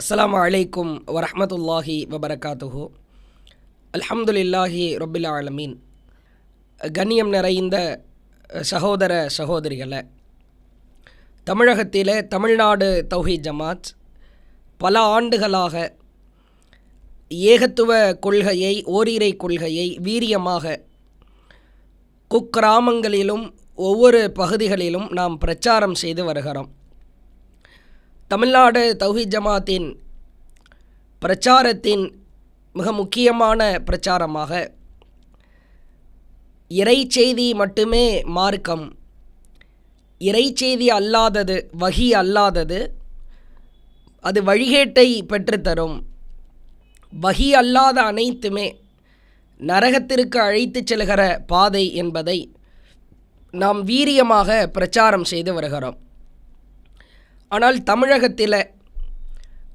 அஸ்லாம் அலைக்கும் வரமத்துல்லாஹி வபரகாத்துஹு. அல்ஹம்துலில்லாஹி ரொபில் ஆலமீன். கண்ணியம் நிறைந்த சகோதர சகோதரிகளை தமிழகத்தில் தமிழ்நாடு தௌஹி ஜமாத் பல ஆண்டுகளாக ஏகத்துவ கொள்கையை ஓரிரை கொள்கையை வீரியமாக குக்கிராமங்களிலும் ஒவ்வொரு பகுதிகளிலும் நாம் பிரச்சாரம் செய்து வருகிறோம். தமிழ்நாடு தௌஹி ஜமாத்தின் பிரச்சாரத்தின் மிக முக்கியமான பிரச்சாரமாக இறை செய்தி மட்டுமே மார்க்கம். இறை செய்தி அல்லாதது வகி அல்லாதது அது வழிகேட்டை பெற்றுத்தரும். வகி அல்லாத அனைத்துமே நரகத்திற்கு அழைத்து செல்கிற பாதை என்பதை நாம் வீரியமாக பிரச்சாரம் செய்து வருகிறோம். ஆனால் தமிழகத்தில்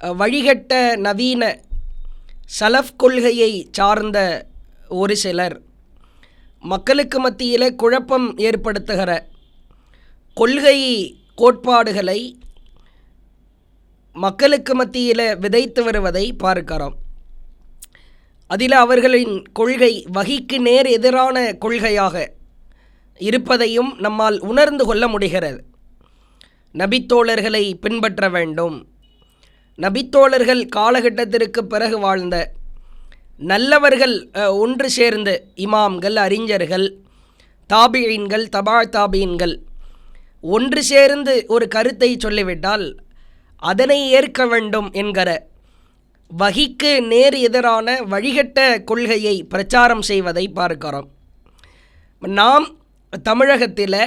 வழிகட்ட நவீன சலஃப் கொள்கையை சார்ந்த ஒரு சிலர் மக்களுக்கு மத்தியில் குழப்பம் ஏற்படுத்துகிற கொள்கை கோட்பாடுகளை மக்களுக்கு மத்தியில் விதைத்து வருவதை பார்க்கிறோம். அதில் அவர்களின் கொள்கை வகிக்கு நேர் எதிரான கொள்கையாக இருப்பதையும் நம்மால் உணர்ந்து கொள்ள முடிகிறது. நபித்தோழர்களை பின்பற்ற வேண்டும். நபித்தோழர்கள் காலகட்டத்திற்கு பிறகு வாழ்ந்த நல்லவர்கள் ஒன்று சேர்ந்து இமாம்கள் அறிஞர்கள் தாபியீன்கள் தபா தாபியீன்கள். ஒன்று சேர்ந்து ஒரு கருத்தை சொல்லிவிட்டால் அதனை ஏற்க வேண்டும் என்கிற வகிக்கு நேர் எதிரான வழிகட்ட கொள்கையை பிரச்சாரம் செய்வதை பார்க்கிறோம். நாம் தமிழகத்தில்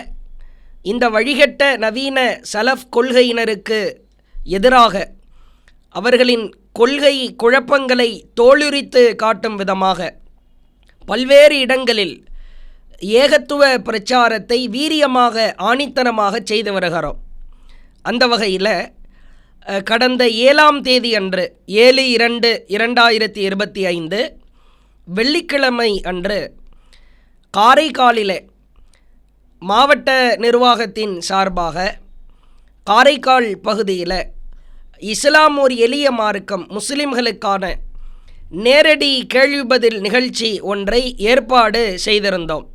இந்த வழிகட்ட நவீன சலஃப் கொள்கையினருக்கு எதிராக அவர்களின் கொள்கை குழப்பங்களை தோலுரித்து காட்டும் விதமாக பல்வேறு இடங்களில் ஏகத்துவ பிரச்சாரத்தை வீரியமாக ஆணித்தனமாக செய்து வருகிறோம். அந்த வகையில் கடந்த ஏழாம் தேதி அன்று ஏழு இரண்டு இரண்டாயிரத்தி இருபத்தி ஐந்து வெள்ளிக்கிழமை அன்று காரைக்காலிலே மாவட்ட நிர்வாகத்தின் சார்பாக காரைக்கால் பகுதியில் இஸ்லாம் ஒரு எளிய மார்க்கம் முஸ்லிம்களுக்கான நேரடி கேள்வி பதில் நிகழ்ச்சி ஒன்றை ஏற்பாடு செய்திருந்தோம்.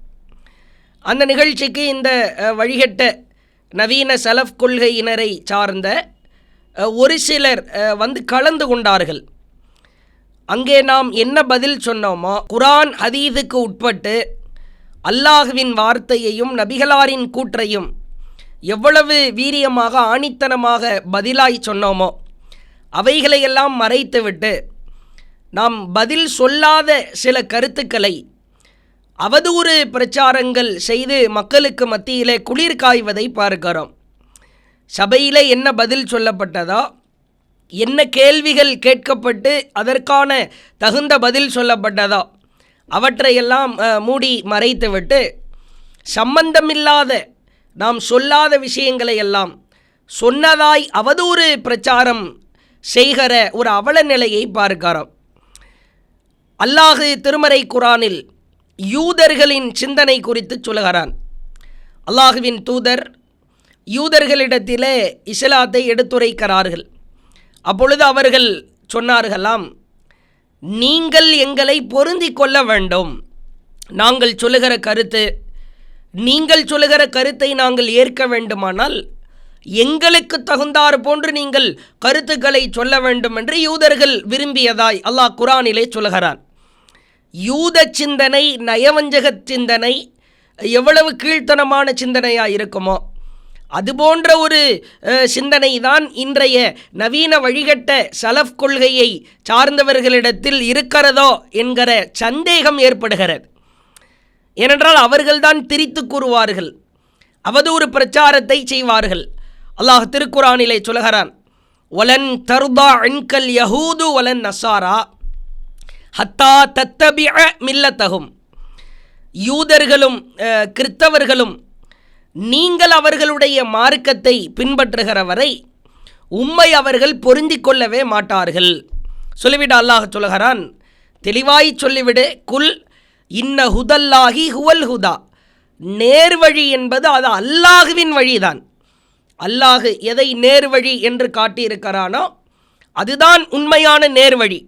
அந்த நிகழ்ச்சிக்கு இந்த வழிகட்ட நவீன செலஃப் கொள்கையினரை சார்ந்த ஒரு சிலர் வந்து கலந்து கொண்டார்கள். அங்கே நாம் என்ன பதில் சொன்னோமோ குரான் ஹதீதுக்கு உட்பட்டு அல்லாஹுவின் வார்த்தையையும் நபிகளாரின் கூற்றையும் எவ்வளவு வீரியமாக ஆணித்தனமாக பதிலாய் சொன்னோமோ அவைகளையெல்லாம் மறைத்துவிட்டு நாம் பதில் சொல்லாத சில கருத்துக்களை அவதூறு பிரச்சாரங்கள் செய்து மக்களுக்கு மத்தியிலே குளிர் காய்வதை பார்க்கிறோம். சபையிலே என்ன பதில் சொல்லப்பட்டதோ என்ன கேள்விகள் கேட்கப்பட்டு அதற்கான தகுந்த பதில் சொல்லப்பட்டதோ அவற்றையெல்லாம் மூடி மறைத்துவிட்டு சம்பந்தமில்லாத நாம் சொல்லாத விஷயங்களை எல்லாம் சொன்னதாய் அவதூறு பிரச்சாரம் செய்கிற ஒரு அவல நிலையை பார்க்கிறோம் அல்லாஹு திருமறை குரானில் யூதர்களின் சிந்தனை குறித்து சொல்கிறான். அல்லாஹுவின் தூதர் யூதர்களிடத்திலே இஸ்லாத்தை எடுத்துரைக்கிறார்கள். அப்பொழுது அவர்கள் சொன்னார்களாம் நீங்கள் எங்களை பொருந்தி கொள்ள வேண்டும். நாங்கள் சொல்லுகிற கருத்து நீங்கள் சொல்லுகிற கருத்தை நாங்கள் ஏற்க வேண்டுமானால் எங்களுக்கு தகுந்தாறு போன்று நீங்கள் கருத்துக்களை சொல்ல வேண்டும் என்று யூதர்கள் விரும்பியதாய் அல்லாஹ் குரானிலே சொல்கிறான் யூத சிந்தனை நயவஞ்சக சிந்தனை எவ்வளவு கீழ்த்தனமான சிந்தனையாக இருக்குமோ அதுபோன்ற ஒரு சிந்தனை தான் இன்றைய நவீன வழிகட்ட சலஃப் கொள்கையை சார்ந்தவர்களிடத்தில் இருக்கிறதோ என்கிற சந்தேகம் ஏற்படுகிறது. ஏனென்றால் அவர்கள்தான் திரித்து கூறுவார்கள். அவதூறு பிரச்சாரத்தை செய்வார்கள். அல்லாஹ் திருக்குறானிலே சொல்கிறான் ஒலன் தர்தா அன்கல் யஹூது ஒலன் நசாரா ஹத்தா தத்தபிய மில்லத்தகும் யூதர்களும் கிறித்தவர்களும் நீங்கள் அவர்களுடைய மார்க்கத்தை பின்பற்றுகிற வரை உம்மை அவர்கள் பொருந்திக் கொள்ளவே மாட்டார்கள். சொல்லிவிட அல்லாஹ் சொல்கிறான் தெளிவாய் சொல்லிவிடு குல் இன்ன ஹுதல்லாஹி ஹுவல் ஹுதா. நேர்வழி என்பது அது அல்லாஹுவின் வழிதான். அல்லாஹு எதை நேர்வழி என்று காட்டியிருக்கிறானோ அதுதான் உண்மையான நேர்வழி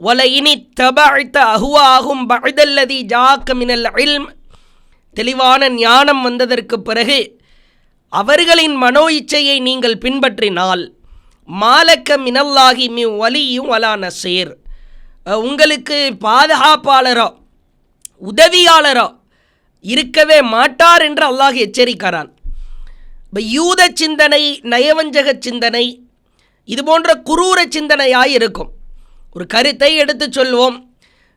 ஒல இனி தபழ்த்த அஹுவாகும் பழுதல்லதி ஜாக்க மினல் இல்ம். தெளிவான ஞானம் வந்ததற்கு பிறகு அவர்களின் மனோ இச்சையை நீங்கள் பின்பற்றினால் மாலக்க மினல்லாகி மி வலியும் வலா நசீர். உங்களுக்கு பாதுகாப்பாளரோ உதவியாளரோ இருக்கவே மாட்டார் என்று அல்லாஹ் எச்சரிக்கிறான். இப்போ யூத சிந்தனை நயவஞ்சக சிந்தனை இது போன்ற குரூர சிந்தனையாய் இருக்கும். ஒரு கருத்தை எடுத்து சொல்வோம்.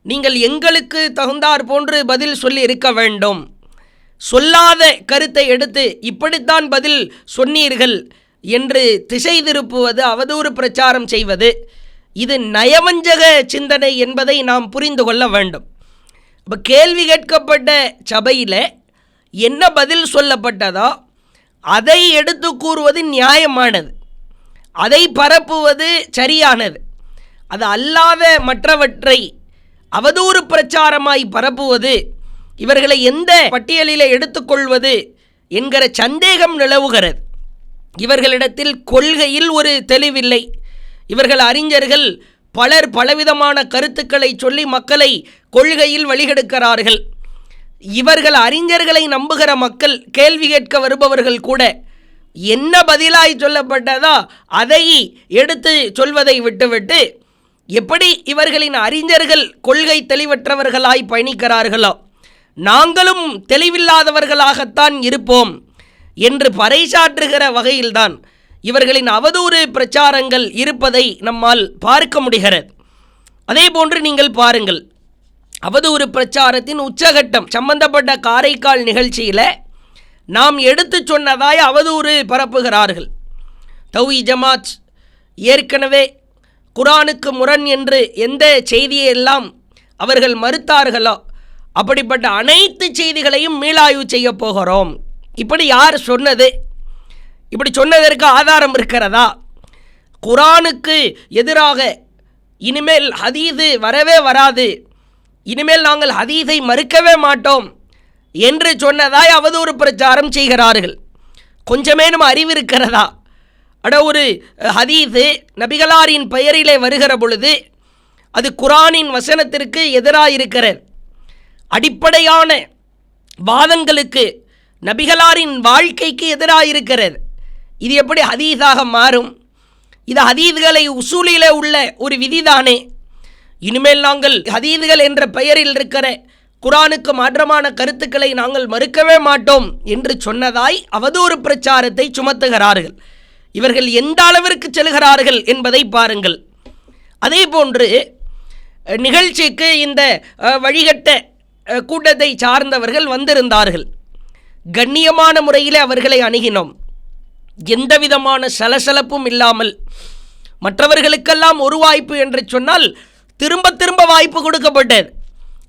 நீங்கள் எங்களுக்கு தகுந்தார் போன்று பதில் சொல்லி இருக்க வேண்டும். சொல்லாத கருத்தை எடுத்து இப்படித்தான் பதில் சொன்னீர்கள் என்று திசை திருப்புவது அவதூறு பிரச்சாரம் செய்வது இது நயவஞ்சக சிந்தனை என்பதை நாம் புரிந்து கொள்ள வேண்டும். இப்போ கேள்வி கேட்கப்பட்ட சபையில் என்ன பதில் சொல்லப்பட்டதோ அதை எடுத்து கூறுவது நியாயமானது. அதை பரப்புவது சரியானது. அது அல்லாத மற்றவற்றை அவதூறு பிரச்சாரமாய் பரப்புவது இவர்களை எந்த பட்டியலில் எடுத்துக்கொள்வது என்கிற சந்தேகம் நிலவுகிறது. இவர்களிடத்தில் கொள்கையில் ஒரு தெளிவில்லை. இவர்கள் அறிஞர்கள் பலர் பலவிதமான கருத்துக்களை சொல்லி மக்களை கொள்கையில் வழிகெடுக்கிறார்கள். இவர்கள் அறிஞர்களை நம்புகிற மக்கள் கேள்வி கேட்க வருபவர்கள் கூட என்ன பதிலாய் சொல்லப்பட்டதோ அதை எடுத்து சொல்வதை விட்டுவிட்டு எப்படி இவர்களின் அறிஞர்கள் கொள்கை தெளிவற்றவர்களாய் பயணிக்கிறார்களோ? நாங்களும் தெளிவில்லாதவர்களாகத்தான் இருப்போம் என்று பறைசாற்றுகிற வகையில்தான் இவர்களின் அவதூறு பிரச்சாரங்கள் இருப்பதை நம்மால் பார்க்க முடிகிறது. அதே போன்று நீங்கள் பாருங்கள் அவதூறு பிரச்சாரத்தின் உச்சகட்டம் சம்பந்தப்பட்ட காரைக்கால் நிகழ்ச்சியில் நாம் எடுத்து சொன்னதாய் அவதூறு பரப்புகிறார்கள். தௌஹி ஜமாத் ஏற்கனவே குரானுக்கு முரண் என்று எந்த செய்தியை எல்லாம் அவர்கள் மறுத்தார்களோ அப்படிப்பட்ட அனைத்து செய்திகளையும் மீளாய்வு செய்ய போகிறோம். இப்படி யார் சொன்னது? இப்படி சொன்னதற்கு ஆதாரம் இருக்கிறதா? குரானுக்கு எதிராக இனிமேல் ஹதீது வரவே வராது. இனிமேல் நாங்கள் ஹதீஸை மறுக்கவே மாட்டோம் என்று சொன்னதாய் அவதூறு பிரச்சாரம் செய்கிறார்கள். கொஞ்சமே நம்ம அறிவு இருக்கிறதா? அட ஒரு ஹதீது நபிகளாரின் பெயரிலே வருகிற பொழுது அது குரானின் வசனத்திற்கு எதிராக இருக்கிறது அடிப்படையான வாதங்களுக்கு நபிகளாரின் வாழ்க்கைக்கு எதிராக இருக்கிறது இது எப்படி ஹதீஸாக மாறும்? இது ஹதீதுகளை உசூலில் உள்ள ஒரு விதிதானே. இனிமேல் நாங்கள் ஹதீதுகள் என்ற பெயரில் இருக்கிற குரானுக்கு மாற்றமான கருத்துக்களை நாங்கள் மறுக்கவே மாட்டோம் என்று சொன்னதாய் அவதூறு பிரச்சாரத்தை சுமத்துகிறார்கள். இவர்கள் எந்த அளவிற்கு செல்கிறார்கள் என்பதை பாருங்கள். அதே போன்று நிகழ்ச்சிக்கு இந்த வழிகட்ட கூட்டத்தை சார்ந்தவர்கள் வந்திருந்தார்கள். கண்ணியமான முறையில் அவர்களை அணுகினோம். எந்த விதமான சலசலப்பும் இல்லாமல் மற்றவர்களுக்கெல்லாம் ஒரு வாய்ப்பு என்று சொன்னால் திரும்ப திரும்ப வாய்ப்பு கொடுக்கப்பட்டது.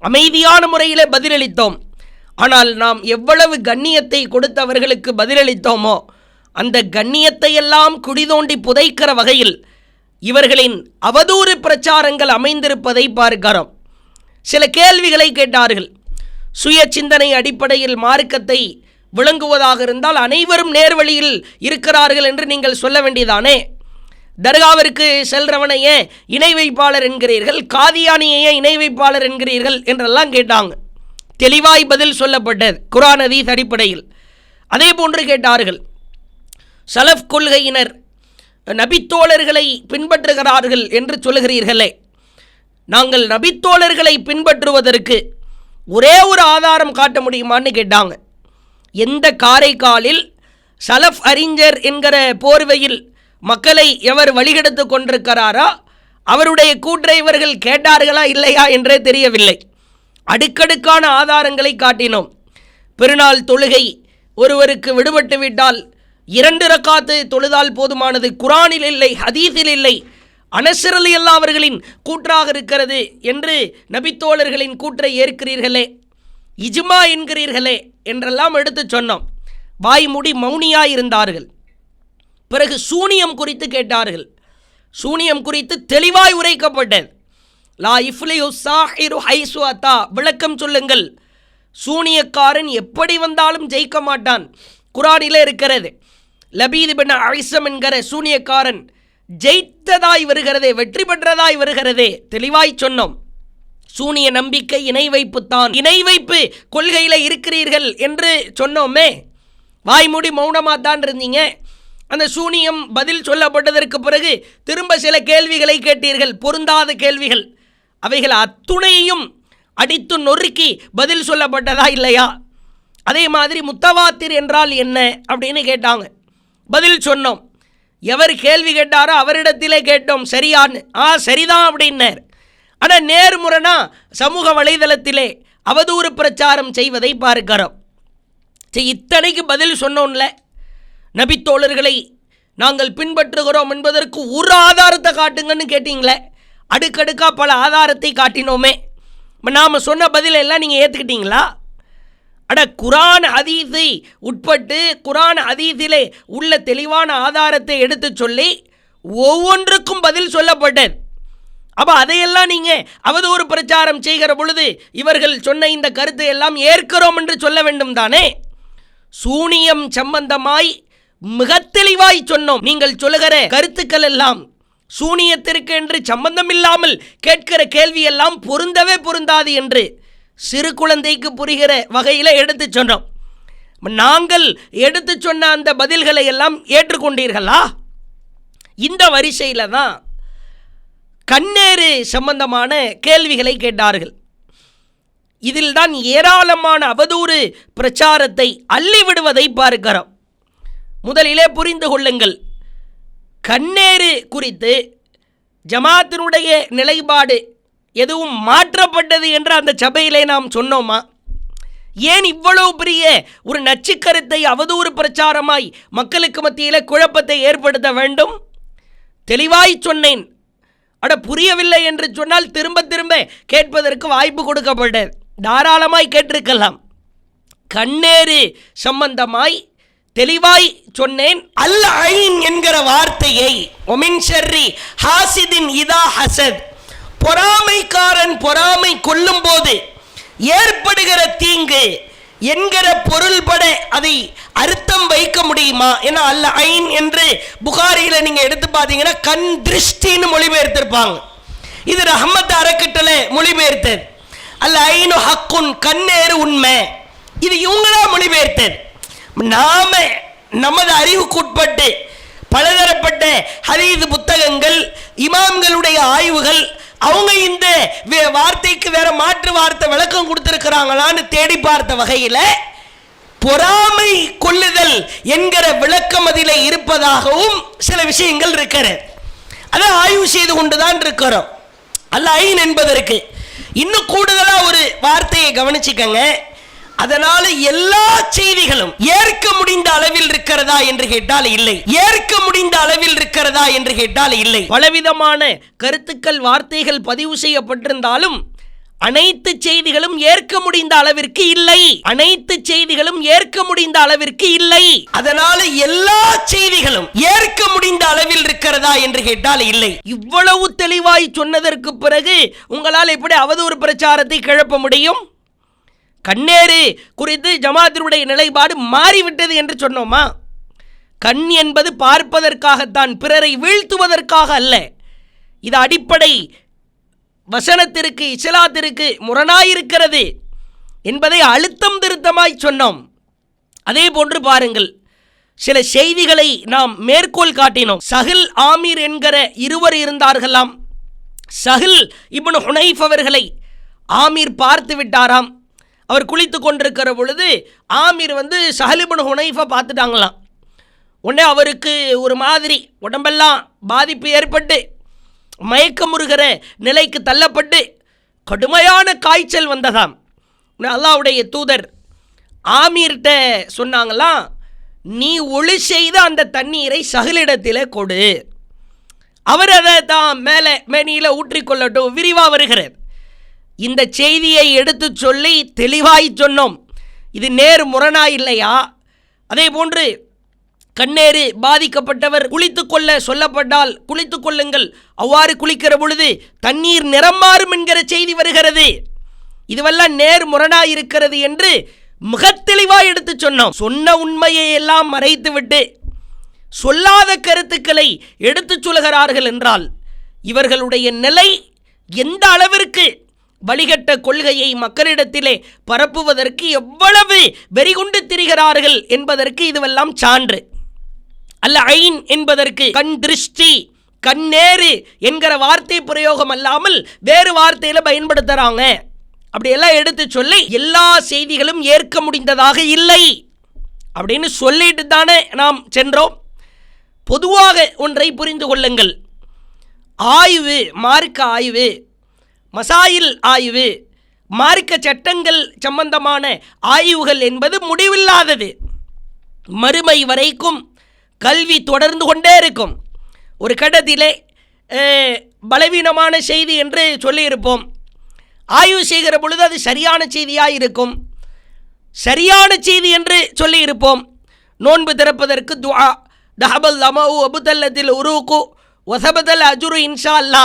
அமைதியான முறையில் பதிலளித்தோம். ஆனால் நாம் எவ்வளவு கண்ணியத்தை கொடுத்தவர்களுக்கு பதிலளித்தோமோ அந்த கண்ணியத்தை எல்லாம் குடிதோண்டி புதைக்கிற வகையில் இவர்களின் அவதூறு பிரச்சாரங்கள் அமைந்திருப்பதை பார்க்கிறோம். சில கேள்விகளை கேட்டார்கள். சுய சிந்தனை அடிப்படையில் மார்க்கத்தை விளங்குவதாக இருந்தால் அனைவரும் நேர்வழியில் இருக்கிறார்கள் என்று நீங்கள் சொல்ல வேண்டியதானே? தர்காவிற்கு செல்றவனையே இணை வைப்பாளர் என்கிறீர்கள்? காதியானியையே இணை வைப்பாளர் என்கிறீர்கள்? என்றெல்லாம் கேட்டாங்க. தெளிவாய் பதில் சொல்லப்பட்டது குரான் அதீஸ் அடிப்படையில். அதே போன்று கேட்டார்கள். சலஃப் கொள்கையினர் நபித்தோழர்களை பின்பற்றுகிறார்கள் என்று சொல்லுகிறீர்களே. நாங்கள் நபித்தோழர்களை பின்பற்றுவதற்கு ஒரே ஒரு ஆதாரம் காட்ட முடியுமான்னு கேட்டாங்க. எந்த காரைக்காலில் சலஃப் அறிஞர் என்கிற போர்வையில் மக்களை எவர் வழிகெடுத்து கொண்டிருக்கிறாரா? அவருடைய கூற்றை இவர்கள் கேட்டார்களா இல்லையா என்றே தெரியவில்லை. அடுக்கடுக்கான ஆதாரங்களை காட்டினோம். பெருநாள் தொழுகை ஒருவருக்கு விடுபட்டு விட்டால் இரண்டு ரக்காத்து தொழுதால் போதுமானது. குரானில் இல்லை ஹதீஸில் இல்லை. அனசரலி அல்லா அவர்களின் கூற்றாக இருக்கிறது என்று நபித்தோழர்களின் கூற்றை ஏற்கிறீர்களே இஜ்மா என்கிறீர்களே என்றெல்லாம் எடுத்து சொன்னோம். வாய்மூடி மௌனியாக இருந்தார்கள். பிறகு சூனியம் குறித்து கேட்டார்கள். சூனியம் குறித்து தெளிவாய் உரைக்கப்பட்டது. லா இஃப்லியு சாஹிரு ஹைசு அத்தா விளக்கம் சொல்லுங்கள். சூனியக்காரன் எப்படி வந்தாலும் ஜெயிக்க மாட்டான். குரானில் இருக்கிறது. லபீது பின் ஐசம் என்கிற சூனியக்காரன் ஜெயித்ததாய் வருகிறதே வெற்றி பெற்றதாய் வருகிறதே தெளிவாய் சொன்னோம். சூனிய நம்பிக்கை இணை வைப்பு தான் இணை வைப்பு கொள்கையில் இருக்கிறீர்கள் என்று சொன்னோமே. வாய்மூடி மௌனமாக தான் இருந்தீங்க. அந்த சூனியம் பதில் சொல்லப்பட்டதற்கு பிறகு திரும்ப சில கேள்விகளை கேட்டீர்கள் பொருந்தாத கேள்விகள். அவைகள் அத்துணையையும் அடித்து நொறுக்கி பதில் சொல்லப்பட்டதா இல்லையா? அதே மாதிரி முத்தவாத்திர் என்றால் என்ன அப்படின்னு கேட்டாங்க. பதில் சொன்னோம். எவர் கேள்வி கேட்டாரோ அவரிடத்திலே கேட்டோம். சரியான்னு ஆ சரிதான் அப்படின்னார். ஆனால் நேர்முரணா சமூக வலைதளத்திலே அவதூறு பிரச்சாரம் செய்வதை பார்க்கிறோம். சரி இத்தனைக்கு பதில் சொன்னோம்ல. நபித்தோழர்களை நாங்கள் பின்பற்றுகிறோம் என்பதற்கு ஒரு ஆதாரத்தை காட்டுங்கன்னு கேட்டிங்களே. அடுக்கடுக்காக பல ஆதாரத்தை காட்டினோமே. நாம் சொன்ன பதிலெல்லாம் நீங்கள் ஏற்றுக்கிட்டீங்களா அட குரான் அதீதை உட்பட்டு குரான் அதீதிலே உள்ள தெளிவான ஆதாரத்தை எடுத்து சொல்லி ஒவ்வொன்றுக்கும் பதில் சொல்லப்பட்டது. அப்போ அதையெல்லாம் நீங்கள் அவதூறு பிரச்சாரம் செய்கிற பொழுது இவர்கள் சொன்ன இந்த கருத்தை எல்லாம் ஏற்கிறோம் என்று சொல்ல வேண்டும் தானே? சூனியம் சம்பந்தமாய் மிக தெளிவாய் சொன்னோம். நீங்கள் சொல்லுகிற கருத்துக்கள் எல்லாம் சூனியத்திற்கு என்று சம்பந்தம் இல்லாமல் கேட்கிற கேள்வியெல்லாம் பொருந்தவே பொருந்தாது என்று சிறு குழந்தைக்கு புரிகிற வகையில் எடுத்து சொன்னோம். நாங்கள் எடுத்து சொன்ன அந்த பதில்களை எல்லாம் ஏற்றுக்கொண்டீர்களா? இந்த வரிசையில் தான் கண்ணேறு சம்பந்தமான கேள்விகளை கேட்டார்கள். இதில் தான் ஏராளமான அவதூறு பிரச்சாரத்தை அள்ளிவிடுவதை பார்க்கிறோம். முதலிலே புரிந்து கொள்ளுங்கள். கண்ணேறு குறித்து ஜமாத்தினுடைய நிலைப்பாடு எதுவும் மாற்றப்பட்டது என்று அந்த சபையிலே நாம் சொன்னோமா? ஏன் இவ்வளவு பெரிய ஒரு நச்சுக்கருத்தை அவதூறு பிரச்சாரமாய் மக்களுக்கு மத்தியில் குழப்பத்தை ஏற்படுத்த வேண்டும்? தெளிவாய் சொன்னேன். அட புரியவில்லை என்று சொன்னால் திரும்ப திரும்ப கேட்பதற்கு வாய்ப்பு கொடுக்கப்பட்டது. தாராளமாய் கேட்டிருக்கலாம். கண்ணேறு சம்பந்தமாய் தெளிவாய் சொன்னேன். அல் ஐன் என்கிற வார்த்தையை ஒமின் ஷர்ரி ஹாசிதின் இதா ஹசத் பொறாமைக்காரன் பொறாமை கொள்ளும் போது ஏற்படுகிற தீங்கு என்கிற பொருள்பட அதை அர்த்தம் வைக்க முடியுமா? ஏன்னா அல்ல ஐன் என்று புகாரியில நீங்க எடுத்து பார்த்தீங்கன்னா கண் திருஷ்டின்னு மொழிபெயர்த்திருப்பாங்க. இது ரஹமத் அறக்கட்டளை மொழிபெயர்த்தது. அல்ல ஐனு ஹக்குன் கண்ணேறு உண்மை. இது இவங்களா மொழிபெயர்த்தது. நாம நமது அறிவுக்குட்பட்டு பலதரப்பட்ட ஹரீது புத்தகங்கள் இமாம்களுடைய ஆய்வுகள் அவங்க இந்த வே- வார்த்தைக்கு வேற மாற்று வார்த்தை விளக்கம் கொடுத்திருக்கிறாங்களான்னு தேடி பார்த்த வகையில் பொறாமை கொள்ளுதல் என்கிற விளக்கம் அதில் இருப்பதாகவும் சில விஷயங்கள் இருக்கிறது அதை ஆய்வு செய்து கொண்டுதான் இருக்கிறோம். அல்ல ஐன் என்பதற்கு. இன்னும் கூடுதலாக ஒரு வார்த்தையை கவனிச்சுக்கங்க. அதனால எல்லா செய்திகளும் ஏற்க முடிந்த அளவில் இருக்கிறதா என்று கேட்டால் இல்லை. ஏற்க முடிந்த அளவில் இருக்கிறதா என்று கேட்டால் இல்லை. பலவிதமான கருத்துக்கள் வார்த்தைகள் பதிவு செய்யப்பட்டிருந்தாலும் அனைத்து செய்திகளும் ஏற்க முடிந்த அளவிற்கு இல்லை. அனைத்து செய்திகளும் ஏற்க முடிந்த அளவிற்கு இல்லை. அதனால எல்லா செய்திகளும் ஏற்க முடிந்த அளவில் இருக்கிறதா என்று கேட்டால் இல்லை. இவ்வளவு தெளிவாய் சொன்னதற்கு பிறகு உங்களால் எப்படி அவதூறு பிரச்சாரத்தை கிளப்ப முடியும்? கண்ணேறு குறித்து ஜமாத்தினுடைய நிலைப்பாடு மாறிவிட்டது என்று சொன்னோமா? கண் என்பது பார்ப்பதற்காகத்தான் பிறரை வீழ்த்துவதற்காக அல்ல. இது அடிப்படை வசனத்திற்கு இஸ்லாத்திற்கு முரணாயிருக்கிறது என்பதை அழுத்தம் திருத்தமாய் சொன்னோம். அதே போன்று பாருங்கள் சில செய்திகளை நாம் மேற்கோள் காட்டினோம். சஹில் ஆமீர் என்கிற இருவர் இருந்தார்களாம். சஹில் இப்னு ஹுனைஃப் அவர்களை ஆமீர் பார்த்து விட்டாராம். அவர் குளித்து கொண்டிருக்கிற பொழுது ஆமீர் வந்து சஹில் ஹுனைஃபை பார்த்துட்டாங்களாம். உடனே அவருக்கு ஒரு மாதிரி உடம்பெல்லாம் பாதிப்பு ஏற்பட்டு மயக்கமுறுகிற நிலைக்கு தள்ளப்பட்டு கடுமையான காய்ச்சல் வந்ததாம். அல்லாவுடைய தூதர் ஆமீர்கிட்ட சொன்னாங்களாம் நீ ஒளி செய்த அந்த தண்ணீரை சகலிடத்தில் கொடு. அவர் அதை தான் மேலே மேனியில் ஊற்றிக்கொள்ளட்டும் விரிவாக வருகிறது. இந்த செய்தியை எடுத்து சொல்லி தெளிவாய் சொன்னோம். இது நேர் முரணா இல்லையா? அதே போன்று கண்ணேறு பாதிக்கப்பட்டவர் குளித்துக் கொள்ள சொல்லப்பட்டால் குளித்துக் கொள்ளுங்கள். அவ்வாறு குளிக்கிற பொழுது தண்ணீர் நிறம் மாறும் என்கிற செய்தி வருகிறது. இதுவெல்லாம் நேர் முரணா இருக்கிறது என்று மிக தெளிவாக எடுத்து சொன்னோம். சொன்ன உண்மையை எல்லாம் மறைத்துவிட்டு சொல்லாத கருத்துக்களை எடுத்துச் சொல்கிறார்கள் என்றால் இவர்களுடைய நிலை எந்த அளவிற்கு வழிகட்ட கொள்கையை மக்களிடத்திலே பரப்புவதற்கு எவ்வளவு வெறிகுண்டு திரிகிறார்கள் என்பதற்கு இதுவெல்லாம் சான்று. அல்ல ஐன் என்பதற்கு கண் திருஷ்டி கண்ணேறு என்கிற வார்த்தை பிரயோகம் அல்லாமல் வேறு வார்த்தையில பயன்படுத்துறாங்க. அப்படியெல்லாம் எடுத்து சொல்லி எல்லா செய்திகளும் ஏற்க முடிந்ததாக இல்லை. அப்படின்னு சொல்லிட்டு தானே நாம் சென்றோம். பொதுவாக ஒன்றை புரிந்து கொள்ளுங்கள். ஆய்வு மார்க்க ஆய்வு மசாயில் ஆய்வு. மார்க்க சட்டங்கள் சம்பந்தமான ஆய்வுகள் என்பது முடிவில்லாதது. மறுமை வரைக்கும் கல்வி தொடர்ந்து கொண்டே இருக்கும். ஒரு கட்டத்திலே பலவீனமான செய்தி என்று சொல்லியிருப்போம். ஆய்வு செய்கிற பொழுது அது சரியான செய்தியாக இருக்கும். சரியான செய்தி என்று சொல்லியிருப்போம். நோன்பு திறப்பதற்கு துவா தஹபல் லமவு அபுதல்லத்தில் உருவுக்கு ஒசபதல் அஜுரு இன்ஷா அல்லா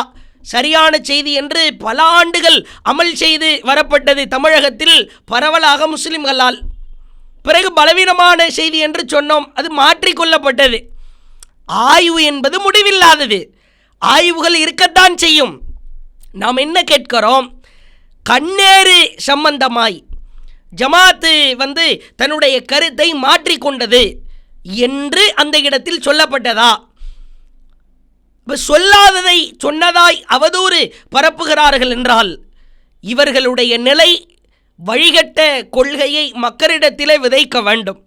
சரியான செய்தி என்று பல ஆண்டுகள் அமல் செய்து வரப்பட்டது தமிழகத்தில் பரவலாக முஸ்லிம்களால். பிறகு பலவீனமான செய்தி என்று சொன்னோம் அது மாற்றிக்கொள்ளப்பட்டது. ஆய்வு என்பது முடிவில்லாதது. ஆய்வுகள் இருக்கத்தான் செய்யும். நாம் என்ன கேட்கிறோம்? கண்ணேறு சம்பந்தமாய். ஜமாத்து வந்து தன்னுடைய கருத்தை மாற்றிக்கொண்டது என்று அந்த இடத்தில் சொல்லப்பட்டதா? சொல்லாததை சொன்னதாய் அவதூறு பரப்புகிறார்கள் என்றால் இவர்களுடைய நிலை வழிகட்ட கொள்கையை மக்களிடத்திலே விதைக்க வேண்டும்.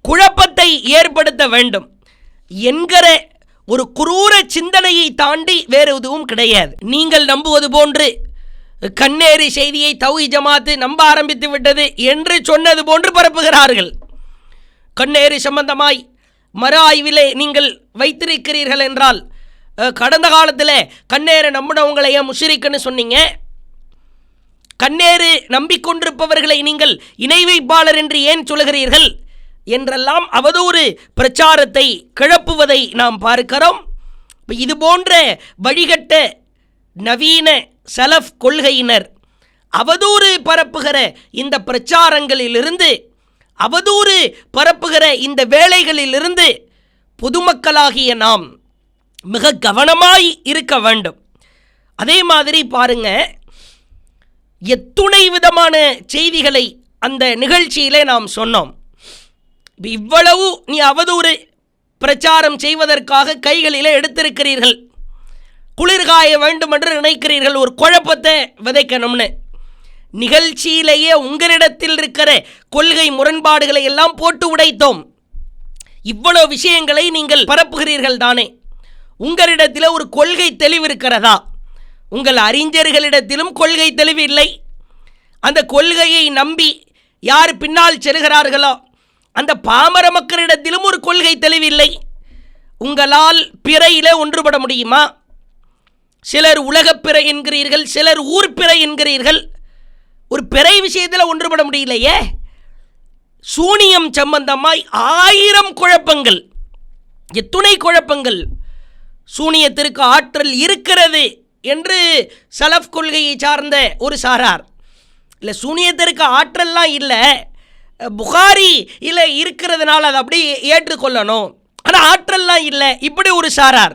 குழப்பத்தை ஏற்படுத்த வேண்டும். என்கிற ஒரு குரூர சிந்தனையை தாண்டி வேறு எதுவும் கிடையாது. நீங்கள் நம்புவது போன்று கண்ணேறி செய்தியை தௌஹி ஜமாத்து நம்ப ஆரம்பித்து விட்டது என்று சொன்னது போன்று பரப்புகிறார்கள். கண்ணேறி சம்பந்தமாய் மறு ஆய்விலே நீங்கள் வைத்திருக்கிறீர்கள் என்றால் கடந்த காலத்தில் கண்ணேரை நம்பினவங்களை ஏன் முஷிரிக்குன்னு சொன்னீங்க? கண்ணேறு நம்பிக்கொண்டிருப்பவர்களை நீங்கள் இணை வைப்பாளர் என்று ஏன் சொல்கிறீர்கள் என்றெல்லாம் அவதூறு பிரச்சாரத்தை கிளப்புவதை நாம் பார்க்கிறோம். இது போன்ற வழிகட்ட நவீன சலஃப் கொள்கையினர் அவதூறு பரப்புகிற இந்த பிரச்சாரங்களிலிருந்து அவதூறு பரப்புகிற இந்த வேலைகளிலிருந்து பொதுமக்களாகிய நாம் மிக கவனமாய் இருக்க வேண்டும். அதே மாதிரி பாருங்க எத்துணை விதமான செய்திகளை அந்த நிகழ்ச்சியிலே நாம் சொன்னோம். இவ்வளவு நீ அவதூறு பிரச்சாரம் செய்வதற்காக கைகளிலே எடுத்திருக்கிறீர்கள். குளிர்காய வேண்டும் என்று நினைக்கிறீர்கள் ஒரு குழப்பத்தை விதைக்கணும்னு. நிகழ்ச்சியிலேயே உங்களிடத்தில் இருக்கிற கொள்கை முரண்பாடுகளை எல்லாம் போட்டு உடைத்தோம். இவ்வளவு விஷயங்களை நீங்கள் பரப்புகிறீர்கள் தானே. உங்களிடத்தில் ஒரு கொள்கை தெளிவு இருக்கிறதா? உங்கள் அறிஞர்களிடத்திலும் கொள்கை தெளிவு இல்லை. அந்த கொள்கையை நம்பி யார் பின்னால் செல்கிறார்களோ அந்த பாமர மக்களிடத்திலும் ஒரு கொள்கை தெளிவில்லை உங்களால் பிறையில ஒன்றுபட முடியுமா? சிலர் உலகப்பிறை என்கிறீர்கள் சிலர் ஊர் என்கிறீர்கள். ஒரு பிறை விஷயத்தில் ஒன்றுபட முடியலையே. சூனியம் சம்பந்தமாய் ஆயிரம் குழப்பங்கள் எத்துணை குழப்பங்கள். சூனியத்திற்கு ஆற்றல் இருக்கிறது என்று சலஃப் கொள்கையை சார்ந்த ஒரு சாரார். இல்லை சூனியத்திற்கு ஆற்றல்லாம் இல்லை புகாரி இல்லை இருக்கிறதுனால அதை அப்படியே ஏற்றுக்கொள்ளணும். ஆனால் ஆற்றல்லாம் இல்லை. இப்படி ஒரு சாரார்.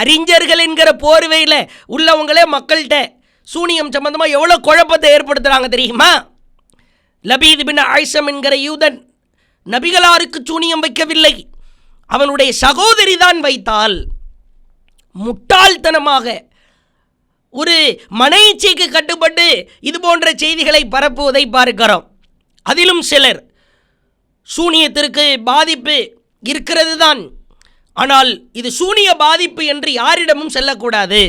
அறிஞர்கள் என்கிற போர்வையில் உள்ளவங்களே மக்கள்கிட்ட சூனியம் சம்பந்தமாக எவ்வளோ குழப்பத்தை ஏற்படுத்துகிறாங்க தெரியுமா? லபீத் பின் ஆயிசம் என்கிற யூதன் நபிகளாருக்கு சூனியம் வைக்கவில்லை. அவனுடைய சகோதரி தான் வைத்தால் முட்டாள்தனமாக ஒரு மனைச்சைக்கு கட்டுப்பட்டு இது போன்ற செய்திகளை பரப்புவதை பார்க்கிறோம். அதிலும் சிலர் சூனியத்திற்கு பாதிப்பு இருக்கிறது தான் ஆனால் இது சூனிய பாதிப்பு என்று யாரிடமும் செல்லக்கூடாது.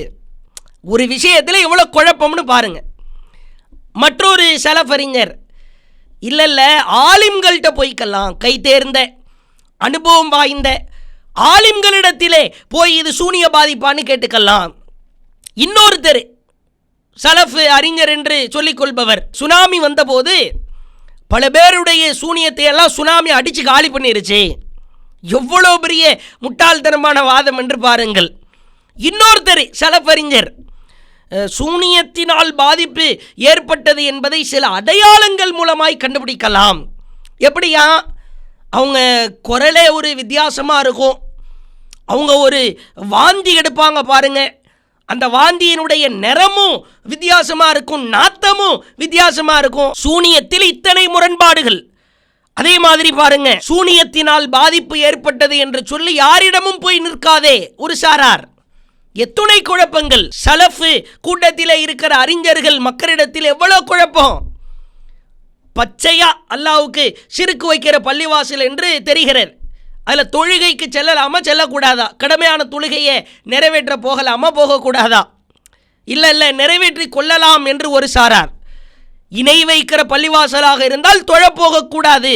ஒரு விஷயத்தில் எவ்வளோ குழப்பம்னு பாருங்கள் மற்றொரு செலப்பறிஞர் இல்லை இல்லை ஆலிம்கள்கிட்ட போய்க்கலாம் கை தேர்ந்த அனுபவம் வாய்ந்த ஆலிம்களிடத்திலே போய் இது சூனிய பாதிப்பான்னு கேட்டுக்கலாம். இன்னொருத்தர் சலஃபு அறிஞர் என்று சொல்லிக் கொள்பவர் சுனாமி வந்தபோது பல பேருடைய சூனியத்தை எல்லாம் சுனாமி அடித்து காலி பண்ணிருச்சு. எவ்வளோ பெரிய முட்டாள்தனமான வாதம் என்று பாருங்கள். இன்னொருத்தர் சலப்பறிஞர் சூனியத்தினால் பாதிப்பு ஏற்பட்டது என்பதை சில அடையாளங்கள் மூலமாய் கண்டுபிடிக்கலாம். எப்படியா? அவங்க குரலே ஒரு வித்தியாசமாக இருக்கும். அவங்க ஒரு வாந்தி எடுப்பாங்க பாருங்க. அந்த வாந்தியினுடைய நிறமும் வித்தியாசமாக இருக்கும் நாத்தமும் வித்தியாசமாக இருக்கும். சூனியத்தில் இத்தனை முரண்பாடுகள். அதே மாதிரி பாருங்க சூனியத்தினால் பாதிப்பு ஏற்பட்டது என்று சொல்லி யாரிடமும் போய் நிற்காதே ஒரு சாரார். எத்துணை குழப்பங்கள். சலஃபு கூட்டத்தில் இருக்கிற அறிஞர்கள் மக்களிடத்தில் எவ்வளோ குழப்பம்? பச்சையா அல்லாவுக்கு சிறுக்கு வைக்கிற பள்ளிவாசல் என்று தெரிகிறது அதில் தொழுகைக்கு செல்லலாமா செல்லக்கூடாதா? கடமையான தொழுகையை நிறைவேற்ற போகலாமா போகக்கூடாதா? இல்லை இல்லை நிறைவேற்றி கொள்ளலாம் என்று ஒரு சாரார். இணை வைக்கிற பள்ளிவாசலாக இருந்தால் தொழப்போகக்கூடாது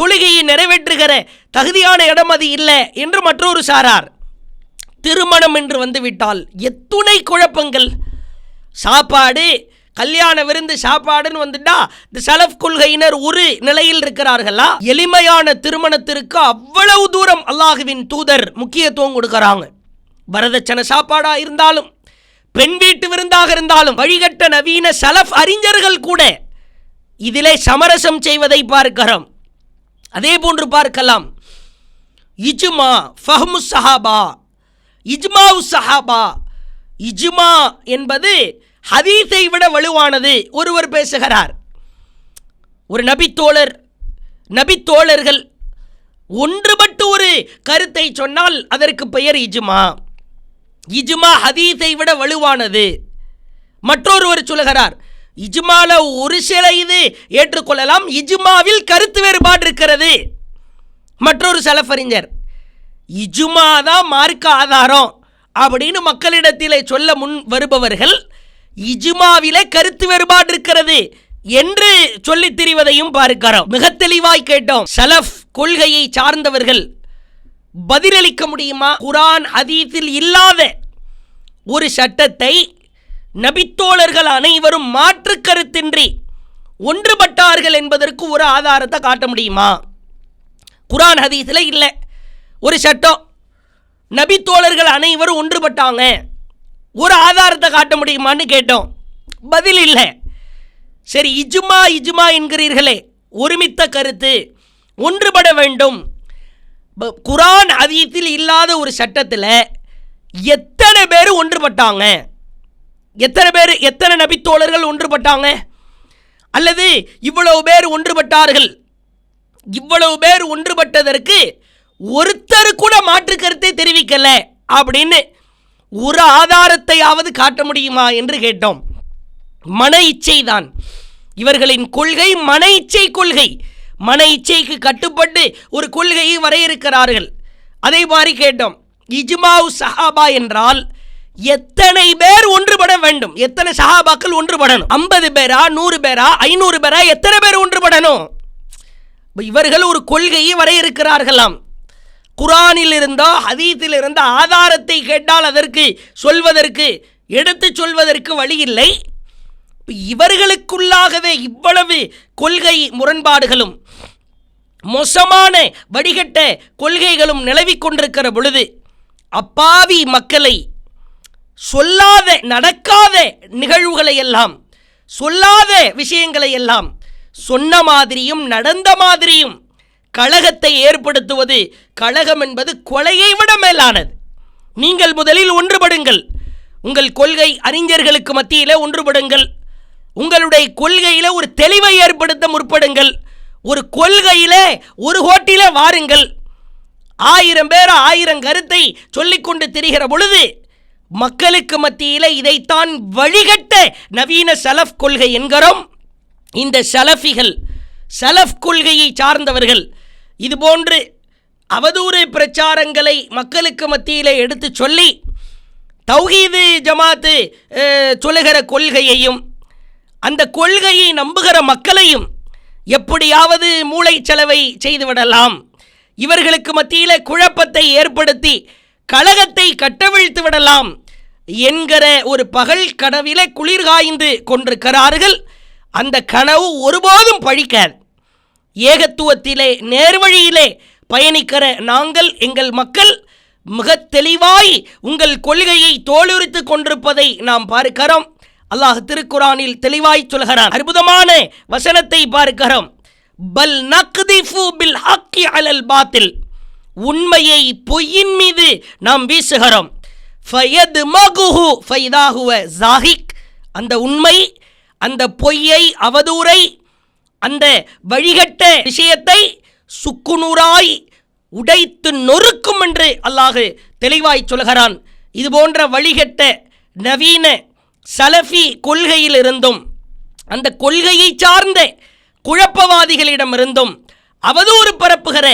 தொழுகையை நிறைவேற்றுகிற தகுதியான இடம் அது இல்லை என்று மற்றொரு சாரார். திருமணம் என்று வந்துவிட்டால் எத்துணை குழப்பங்கள். சாப்பாடு கல்யாண விருந்து சாப்பாடுன்னு வந்துட்டா இந்த சலஃப் கொள்கையினர் ஒரு நிலையில் இருக்கிறார்களா? எளிமையான திருமணத்திற்கு அவ்வளவு தூரம் அல்லாஹுவின் தூதர் முக்கியத்துவம் கொடுக்கறாங்க. வரதட்சணை சாப்பாடா இருந்தாலும் பெண் வீட்டு விருந்தாக இருந்தாலும் வழிகட்ட நவீன சலஃப் அறிஞர்கள் கூட இதிலே சமரசம் செய்வதை பார்க்கிறோம். அதே போன்று பார்க்கலாம். இஜ்மா ஃபஹ்மு சஹாபா இஜ்மாவு சஹாபா இஜ்மா என்பது ஹதீஸை விட வலுவானது ஒருவர் பேசுகிறார். ஒரு நபித்தோழர் நபித்தோழர்கள் ஒன்றுபட்டு ஒரு கருத்தை சொன்னால் அதற்கு பெயர் இஜுமா. இஜுமா ஹதீஸை விட வலுவானது. மற்றொருவர் சொல்கிறார் இஜ்மால ஒரு சில இது ஏற்றுக்கொள்ளலாம் இஜ்மாவில் கருத்து வேறுபாடு இருக்கிறது. மற்றொரு சலஃபறிஞர் இஜுமா தான் மார்க்க ஆதாரம் அப்படின்னு மக்களிடத்திலே சொல்ல முன் வருபவர்கள் இஜுமாவிலே கருத்து வேறுபாடு இருக்கிறது என்று சொல்லித் திரிவதையும் பார்க்கிறோம். மிக தெளிவாய் கேட்டோம். சலஃப் கொள்கையை சார்ந்தவர்கள் பதிலளிக்க முடியுமா? குரான் ஹதீஸில் இல்லாத ஒரு சட்டத்தை நபித்தோழர்கள் அனைவரும் மாற்று கருத்தின்றி ஒன்றுபட்டார்கள் என்பதற்கு ஒரு ஆதாரத்தை காட்ட முடியுமா? குரான் ஹதீஸில் இல்லை. ஒரு சட்டம். நபித்தோழர்கள் அனைவரும் ஒன்றுபட்டாங்க. ஒரு ஆதாரத்தை காட்ட முடியுமான்னு கேட்டோம். பதில் இல்லை. சரி இஜுமா இஜுமா என்கிறீர்களே ஒருமித்த கருத்து. ஒன்றுபட வேண்டும். குரான் அதீத்தில் இல்லாத ஒரு சட்டத்தில் எத்தனை பேர் ஒன்றுபட்டாங்க? எத்தனை பேர் எத்தனை நபித்தோழர்கள் ஒன்றுபட்டாங்க? அல்லது இவ்வளவு பேர் ஒன்றுபட்டார்கள்? இவ்வளவு பேர் ஒன்றுபட்டதற்கு ஒருத்தர் கூட மாற்று கருத்தை தெரிவிக்கல அப்படின்னு ஒரு ஆதாரத்தையாவது காட்ட முடியுமா என்று கேட்டோம். மன இச்சை தான். இவர்களின் கொள்கை மன இச்சை கொள்கை. மன இச்சைக்கு கட்டுப்பட்டு ஒரு கொள்கையை வரையறுக்கிறார்கள். அதே மாதிரி கேட்டோம் இஜ்மாவு சஹாபா என்றால் எத்தனை பேர் ஒன்றுபட வேண்டும்? எத்தனை சஹாபாக்கள் ஒன்றுபடணும்? ஐம்பது பேரா நூறு பேரா ஐநூறு பேரா எத்தனை பேர் ஒன்றுபடணும்? இவர்கள் ஒரு கொள்கையை வரையறுக்கிறார்களாம். குரானில் இருந்தோ ஹதீத்தில் இருந்த ஆதாரத்தை கேட்டால் அதற்கு சொல்வதற்கு எடுத்துச் சொல்வதற்கு வழி இல்லை இவர்களுக்குள்ளாகவே இவ்வளவு கொள்கை முரண்பாடுகளும் மோசமான வடிகட்ட கொள்கைகளும் நிலவிக் கொண்டிருக்கிற பொழுது அப்பாவி மக்களை சொல்லாத நடக்காத நிகழ்வுகளை எல்லாம் சொல்லாத விஷயங்களை எல்லாம் சொன்ன மாதிரியும் நடந்த மாதிரியும் கழகத்தை ஏற்படுத்துவது கழகம் என்பது கொலையை விட மேலானது. நீங்கள் முதலில் ஒன்றுபடுங்கள். உங்கள் கொள்கை அறிஞர்களுக்கு மத்தியில் ஒன்றுபடுங்கள். உங்களுடைய கொள்கையில் ஒரு தெளிவை ஏற்படுத்த முற்படுங்கள். ஒரு கொள்கையில் ஒரு கோட்டில வாருங்கள். ஆயிரம் பேர் ஆயிரம் கருத்தை சொல்லிக்கொண்டு திரிகிற பொழுது மக்களுக்கு மத்தியில் இதைத்தான் வழிகட்ட நவீன சலஃப் கொள்கை என்கிறோம். இந்த சலஃபிகள் சலஃப் கொள்கையை சார்ந்தவர்கள் இதுபோன்று அவதூறு பிரச்சாரங்களை மக்களுக்கு மத்தியில் எடுத்து சொல்லி தௌஹீது ஜமாத்து சொல்லுகிற கொள்கையையும் அந்த கொள்கையை நம்புகிற மக்களையும் எப்படியாவது மூளை செலவை செய்துவிடலாம் இவர்களுக்கு மத்தியில் குழப்பத்தை ஏற்படுத்தி கழகத்தை கட்டவிழ்த்து விடலாம் என்கிற ஒரு பகல் கனவில குளிர்காய்ந்து கொண்டிருக்கிறார்கள். அந்த கனவு ஒருபோதும் பழிக்காது. ஏகத்துவத்திலே நேர்வழியிலே பயணிக்கிற நாங்கள் எங்கள் மக்கள் மிக தெளிவாய் உங்கள் கொள்கையை தோலுரித்து கொண்டிருப்பதை நாம் பார்க்கிறோம். அல்லாஹ் திருக்குரானில் தெளிவாய் சொல்கிறான். அற்புதமான வசனத்தை பார்க்கிறோம். பல் நக்திஃபு பில் ஹக்கி அலல் பாத்தில். உண்மையை பொய்யின் மீது நாம் வீசுகிறோம். ஃபயது மகுஹு ஃபைதாகுவ ஜாஹிக். அந்த உண்மை அந்த பொய்யை அவதூறை அந்த வழிகட்ட விஷயத்தை சுக்குநூறாய் உடைத்து நொறுக்கும் என்று அல்லாஹு தெளிவாய் சொல்கிறான். இது போன்ற வழிகட்ட நவீன சலஃபி கொள்கையிலிருந்தும் அந்த கொள்கையை சார்ந்த குழப்பவாதிகளிடமிருந்தும் அவதூறு பரப்புகிற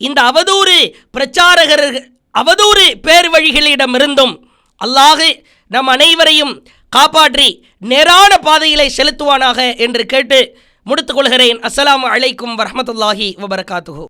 இந்த அவதூறு பிரச்சாரகர் அவதூறு பேர் வழிகளிடமிருந்தும் அல்லாஹு நம் அனைவரையும் காப்பாற்றி நேரான பாதையிலே செலுத்துவானாக என்று கேட்டு முடித்துக் கொள்கிறேன். அஸ்லாம் அலைக்கும் வரமத்துல்லாஹி வபரகாத்துஹு.